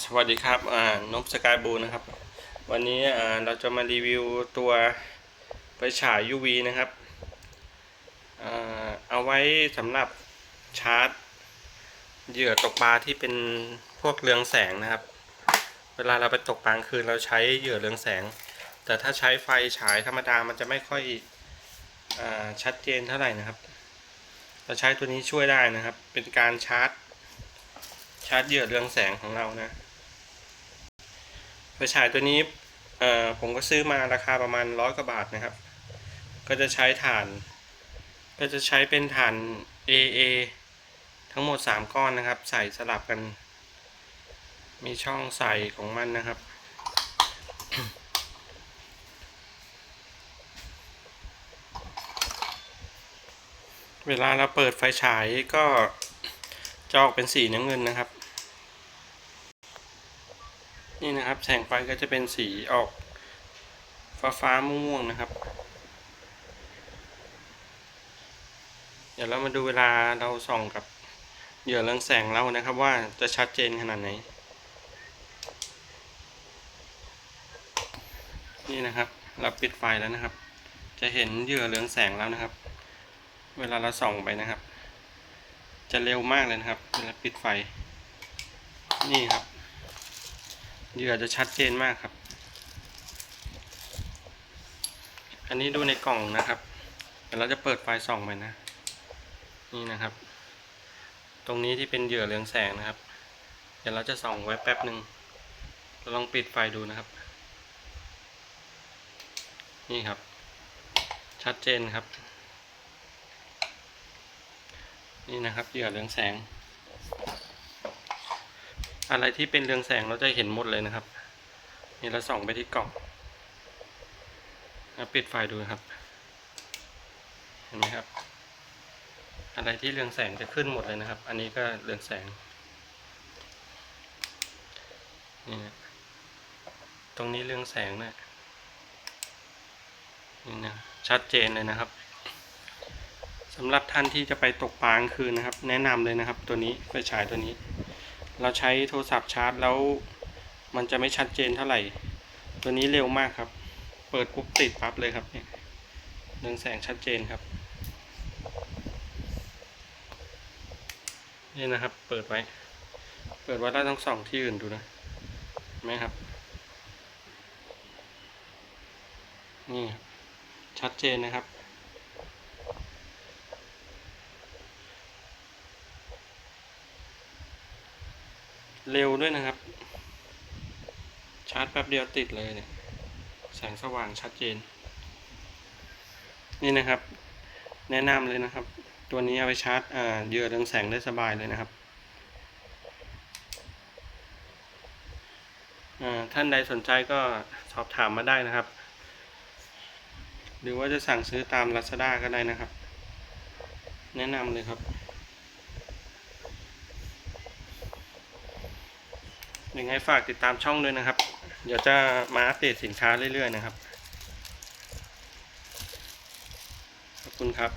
สวัสดีครับอ่านบสกายบูนะครับ วันนี้เราจะมารีวิวตัวไฟฉาย UV นะครับอเอาไว้สำหรับชาร์จ เหยื่อตกปลาที่เป็นพวกเรืองแสงนะครับ เวลาเราไปตกปลากลางคืนเราใช้เหยื่อเรืองแสง แต่ถ้าใช้ไฟฉายธรรมดามันจะไม่ค่อยอชัดเจนเท่าไหร่นะครับ เราใช้ตัวนี้ช่วยได้นะครับ เป็นการชาร์จาร์จเหยื่อเรืองแสงของเรานะไฟฉายตัวนี้ผมก็ซื้อมาราคาประมาณร้อยกว่าบาทนะครับ ก็จะใช้ถ่าน ก็จะใช้เป็นถ่าน AA ทั้งหมด 3 ก้อนนะครับ ใส่สลับกัน มีช่องใส่ของมันนะครับ เวลาเราเปิดไฟฉายก็จะออกเป็นสีน้ำเงินนะครับ นี่นะครับ แสงไฟก็จะเป็นสีออก ฟ้าฟ้าๆม่วงๆนะครับ เดี๋ยวเรามาดูเวลาเราส่องกับเหยื่อเรืองแสงเรานะครับว่าจะชัดเจนขนาดไหน นี่นะครับ เราปิดไฟแล้วนะครับ จะเห็นเหยื่อเรืองแสงแล้วนะครับ เวลาเราส่องไปนะครับ จะเร็วมากเลยนะครับ เวลาปิดไฟ นี่ครับ เหยื่อจะชัดเจนมากครับ อันนี้ดูในกล่องนะครับเดี๋ยวเราจะเปิดไฟส่องไปนะ นี่นะครับ ตรงนี้ที่เป็นเหยื่อเรืองแสงนะครับ เดี๋ยวเราจะส่องไว้แป๊บหนึ่งเราลองปิดไฟดูนะครับ นี่ครับ ชัดเจนครับ นี่นะครับเหยื่อเรืองแสง อะไรที่เป็นเรืองแสงเราจะเห็นหมดเลยนะครับ นี่เราส่องไปที่กล่องแล้วปิดไฟดูครับ เห็นไหมครับ อะไรที่เรืองแสงจะขึ้นหมดเลยนะครับ อันนี้ก็เรืองแสง นี่นะตรงนี้เรืองแสงนะนี่นะชัดเจนเลยนะครับสำหรับท่านที่จะไปตกปลากลางคืนนะครับ แนะนำเลยนะครับ ตัวนี้ไฟฉายตัวนี้ เราใช้โทรศัพท์ชาร์จแล้ว มันจะไม่ชัดเจนเท่าไหร่ ตัวนี้เร็วมากครับ เปิดปุ๊บติดปั๊บเลยครับเนี่ยเรืองแสงชัดเจนครับ นี่นะครับ เปิดไว้ เปิดไว้แล้วต้องส่องที่อื่นดูนะไหมครับ นี่ครับชัดเจนนะครับ เร็วด้วยนะครับ ชาร์จแป๊บเดียวติดเลยเนี่ย แสงสว่างชัดเจน นี่นะครับ แนะนำเลยนะครับ ตัวนี้เอาไปชาร์จอ่าเหยื่อเรืองแสงได้สบายเลยนะครับอ่าท่านใดสนใจก็สอบถามมาได้นะครับ หรือว่าจะสั่งซื้อตาม Lazada ก็ได้นะครับ แนะนำเลยครับ ยังไงฝากติดตามช่องด้วยนะครับ เดี๋ยวจะมาอัปเดตสินค้าเรื่อยๆนะครับ ขอบคุณครับ